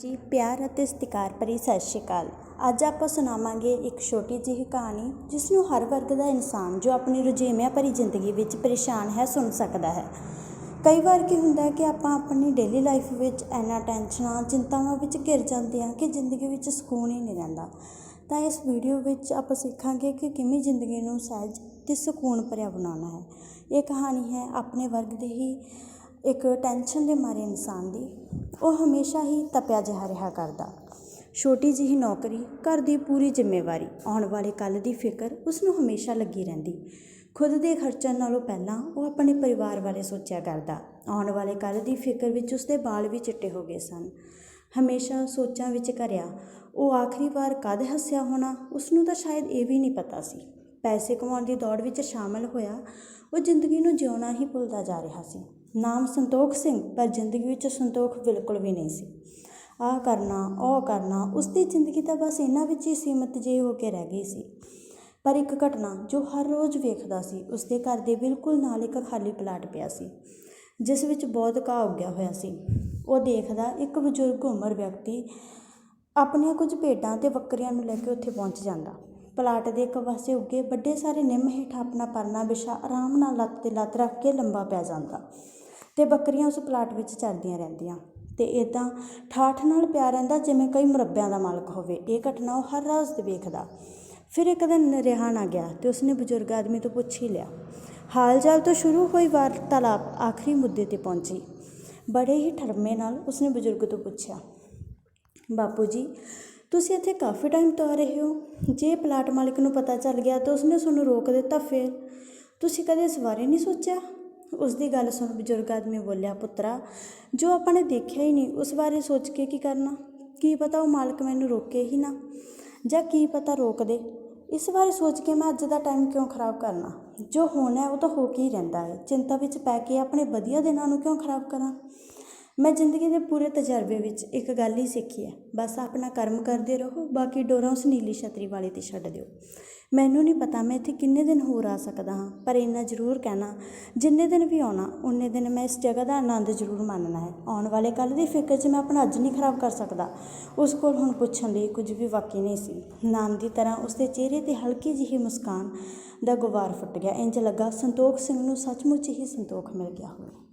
ਜੀ, ਪਿਆਰ ਅਤੇ ਸਤਿਕਾਰ ਭਰੀ ਸਤਿ ਸ਼੍ਰੀ ਅਕਾਲ। ਅੱਜ ਆਪਾਂ ਸੁਣਾਵਾਂਗੇ ਇੱਕ ਛੋਟੀ ਜਿਹੀ ਕਹਾਣੀ ਜਿਸ ਨੂੰ ਹਰ ਵਰਗ ਦਾ ਇਨਸਾਨ ਜੋ ਆਪਣੀ ਰੁਝੇਵਿਆਂ ਭਰੀ ਜ਼ਿੰਦਗੀ ਵਿੱਚ ਪਰੇਸ਼ਾਨ ਹੈ, ਸੁਣ ਸਕਦਾ ਹੈ। ਕਈ ਵਾਰ ਕੀ ਹੁੰਦਾ ਹੈ ਕਿ ਆਪਾਂ ਆਪਣੀ ਡੇਲੀ ਲਾਈਫ ਵਿੱਚ ਇੰਨਾ ਟੈਨਸ਼ਨਾਂ, ਚਿੰਤਾਵਾਂ ਵਿੱਚ ਘਿਰ ਜਾਂਦੇ ਹਾਂ ਕਿ ਜ਼ਿੰਦਗੀ ਵਿੱਚ ਸਕੂਨ ਹੀ ਨਹੀਂ ਰਹਿੰਦਾ। ਤਾਂ ਇਸ ਵੀਡੀਓ ਵਿੱਚ ਆਪਾਂ ਸਿੱਖਾਂਗੇ ਕਿ ਕਿਵੇਂ ਜ਼ਿੰਦਗੀ ਨੂੰ ਸਹਿਜ ਤੇ ਸਕੂਨ ਭਰਿਆ ਬਣਾਉਣਾ ਹੈ। ਇਹ ਕਹਾਣੀ ਹੈ, ਆਪਣੇ ਵਰਗ ਦੇ ਹੀ ਇੱਕ ਟੈਨਸ਼ਨ ਦੇ ਮਾਰੇ ਇਨਸਾਨ ਦੀ, ਉਹ ਹਮੇਸ਼ਾ ਹੀ ਤਪਿਆ ਜਿਹਾ ਰਿਹਾ ਕਰਦਾ। ਛੋਟੀ ਜਿਹੀ ਨੌਕਰੀ, ਘਰ ਦੀ ਪੂਰੀ ਜ਼ਿੰਮੇਵਾਰੀ, ਆਉਣ ਵਾਲੇ ਕੱਲ੍ਹ ਦੀ ਫਿਕਰ ਉਸ ਨੂੰ ਹਮੇਸ਼ਾ ਲੱਗੀ ਰਹਿੰਦੀ। ਖੁਦ ਦੇ ਖਰਚਣ ਨਾਲੋਂ ਪਹਿਲਾਂ ਉਹ ਆਪਣੇ ਪਰਿਵਾਰ ਬਾਰੇ ਸੋਚਿਆ ਕਰਦਾ। ਆਉਣ ਵਾਲੇ ਕੱਲ੍ਹ ਦੀ ਫਿਕਰ ਵਿੱਚ ਉਸਦੇ ਵਾਲ ਵੀ ਚਿੱਟੇ ਹੋ ਗਏ ਸਨ। ਹਮੇਸ਼ਾ ਸੋਚਾਂ ਵਿੱਚ ਘਰਿਆ, ਉਹ ਆਖਰੀ ਵਾਰ ਕਦ ਹੱਸਿਆ ਹੋਣਾ ਉਸ ਨੂੰ ਤਾਂ ਸ਼ਾਇਦ ਇਹ ਵੀ ਨਹੀਂ ਪਤਾ ਸੀ। ਪੈਸੇ ਕਮਾਉਣ ਦੀ ਦੌੜ ਵਿੱਚ ਸ਼ਾਮਲ ਹੋਇਆ, ਉਹ ਜ਼ਿੰਦਗੀ ਨੂੰ ਜਿਉਣਾ ਹੀ ਭੁੱਲਦਾ ਜਾ ਰਿਹਾ ਸੀ। ਨਾਮ ਸੰਤੋਖ ਸਿੰਘ, ਪਰ ਜ਼ਿੰਦਗੀ ਵਿੱਚ ਸੰਤੋਖ ਬਿਲਕੁਲ ਵੀ ਨਹੀਂ ਸੀ। ਆਹ ਕਰਨਾ, ਉਹ ਕਰਨਾ ਉਸ ਦੀ ਜ਼ਿੰਦਗੀ ਤਾਂ ਬਸ ਇਹਨਾਂ ਵਿੱਚ ਹੀ ਸੀਮਤ ਜਿਹੀ ਹੋ ਕੇ ਰਹਿ ਗਈ ਸੀ। ਪਰ ਇੱਕ ਘਟਨਾ ਜੋ ਹਰ ਰੋਜ਼ ਵੇਖਦਾ ਸੀ ਉਸ ਦੇ ਘਰ ਦੇ ਬਿਲਕੁਲ ਨਾਲ ਇੱਕ ਖਾਲੀ ਪਲਾਟ ਪਿਆ ਸੀ, ਜਿਸ ਵਿੱਚ ਬਹੁਤ ਘਾਹ ਉੱਗਿਆ ਹੋਇਆ ਸੀ। ਉਹ ਦੇਖਦਾ ਇੱਕ ਬਜ਼ੁਰਗ ਉਮਰ ਵਿਅਕਤੀ ਆਪਣੀਆਂ ਕੁਝ ਭੇਡਾਂ ਤੇ ਬੱਕਰੀਆਂ ਨੂੰ ਲੈ ਕੇ ਉੱਥੇ ਪਹੁੰਚ ਜਾਂਦਾ। ਪਲਾਟ ਦੇ ਇੱਕ ਪਾਸੇ ਉੱਗੇ ਵੱਡੇ ਸਾਰੇ ਨਿੰਮ ਹੇਠ ਆਪਣਾ ਪਰਨਾ ਵਿਛਾ ਆਰਾਮ ਨਾਲ ਲੱਤ ਤੇ ਲੱਤ ਰੱਖ ਕੇ ਲੰਬਾ ਪੈ ਜਾਂਦਾ। ਅਤੇ ਬੱਕਰੀਆਂ ਉਸ ਪਲਾਟ ਵਿੱਚ ਚਰਦੀਆਂ ਰਹਿੰਦੀਆਂ। ਅਤੇ ਇੱਦਾਂ ਠਾਠ ਨਾਲ ਪਿਆ ਰਹਿੰਦਾ ਜਿਵੇਂ ਕਈ ਮੁਰੱਬਿਆਂ ਦਾ ਮਾਲਕ ਹੋਵੇ। ਇਹ ਘਟਨਾ ਉਹ ਹਰ ਰੋਜ਼ ਵੇਖਦਾ। ਫਿਰ ਇੱਕ ਦਿਨ ਰਿਹਾਨ ਆ ਗਿਆ ਅਤੇ ਉਸਨੇ ਬਜ਼ੁਰਗ ਆਦਮੀ ਤੋਂ ਪੁੱਛ ਹੀ ਲਿਆ। ਹਾਲ ਚਾਲ ਤੋਂ ਸ਼ੁਰੂ ਹੋਈ ਵਾਰਤਾਲਾਪ ਆਖਰੀ ਮੁੱਦੇ ਤੇ ਪਹੁੰਚੀ। ਬੜੇ ਹੀ ਠਰਮੇ ਨਾਲ ਉਸਨੇ ਬਜ਼ੁਰਗ ਤੋਂ ਪੁੱਛਿਆ, ਬਾਪੂ ਜੀ, ਤੁਸੀਂ ਇੱਥੇ ਕਾਫੀ ਟਾਈਮ ਤੋਂ ਆ ਰਹੇ ਹੋ। ਜੇ ਪਲਾਟ ਮਾਲਕ ਨੂੰ ਪਤਾ ਚੱਲ ਗਿਆ ਤਾਂ ਉਸਨੇ ਤੁਹਾਨੂੰ ਰੋਕ ਦਿੱਤਾ ਫਿਰ? ਤੁਸੀਂ ਕਦੇ ਇਸ ਬਾਰੇ ਨਹੀਂ ਸੋਚਿਆ? ਉਸ ਦੀ ਗੱਲ ਸੁਣ ਬਜ਼ੁਰਗ ਆਦਮੀ ਬੋਲਿਆ, ਪੁੱਤਰਾ, ਜੋ ਆਪਾਂ ਨੇ ਦੇਖਿਆ ਹੀ ਨਹੀਂ, ਉਸ ਬਾਰੇ ਸੋਚ ਕੇ ਕੀ ਕਰਨਾ? ਕੀ ਪਤਾ ਉਹ ਮਾਲਕ ਮੈਨੂੰ ਰੋਕੇ ਹੀ ਨਾ? ਜਾਂ ਕੀ ਪਤਾ ਰੋਕ ਦੇ? ਇਸ ਬਾਰੇ ਸੋਚ ਕੇ ਮੈਂ ਅੱਜ ਦਾ ਟਾਈਮ ਕਿਉਂ ਖਰਾਬ ਕਰਨਾ? ਜੋ ਹੋਣਾ ਉਹ ਤਾਂ ਹੋ ਕੇ ਹੀ ਰਹਿੰਦਾ ਹੈ। ਚਿੰਤਾ ਵਿੱਚ ਪੈ ਕੇ ਆਪਣੇ ਵਧੀਆ ਦਿਨਾਂ ਨੂੰ ਕਿਉਂ ਖਰਾਬ ਕਰਾਂ? ਮੈਂ ਜ਼ਿੰਦਗੀ ਦੇ ਪੂਰੇ ਤਜਰਬੇ ਵਿੱਚ ਇੱਕ ਗੱਲ ਹੀ ਸਿੱਖੀ ਹੈ। ਬਸ ਆਪਣਾ ਕਰਮ ਕਰਦੇ ਰਹੋ, ਬਾਕੀ ਡੋਰਾਂ ਉਸ ਨੀਲੀ ਛਤਰੀ ਵਾਲੇ ਤੇ ਛੱਡ ਦਿਓ। ਮੈਨੂੰ ਨਹੀਂ ਪਤਾ ਮੈਂ ਇੱਥੇ ਕਿੰਨੇ ਦਿਨ ਹੋਰ ਆ ਸਕਦਾ ਹਾਂ, ਪਰ ਇੰਨਾ ਜ਼ਰੂਰ ਕਹਿਣਾ, ਜਿੰਨੇ ਦਿਨ ਵੀ ਆਉਣਾ, ਉਨੇ ਦਿਨ ਮੈਂ ਇਸ ਜਗ੍ਹਾ ਦਾ ਆਨੰਦ ਜ਼ਰੂਰ ਮਾਣਨਾ ਹੈ। ਆਉਣ ਵਾਲੇ ਕੱਲ੍ਹ ਦੀ ਫਿਕਰ 'ਚ ਮੈਂ ਆਪਣਾ ਅੱਜ ਨਹੀਂ ਖਰਾਬ ਕਰ ਸਕਦਾ। ਉਸ ਕੋਲ ਹੁਣ ਪੁੱਛਣ ਲਈ ਕੁਝ ਵੀ ਬਾਕੀ ਨਹੀਂ ਸੀ। ਨਾਮ ਦੀ ਤਰ੍ਹਾਂ ਉਸ ਦੇ ਚਿਹਰੇ ਤੇ ਹਲਕੀ ਜਿਹੀ ਮੁਸਕਾਨ ਦਾ ਗੁਬਾਰ ਫੁੱਟ ਗਿਆ। ਇੰਜ ਲੱਗਾ ਸੰਤੋਖ ਸਿੰਘ ਨੂੰ ਸੱਚਮੁੱਚ ਹੀ ਸੰਤੋਖ ਮਿਲ ਗਿਆ ਹੋਵੇ।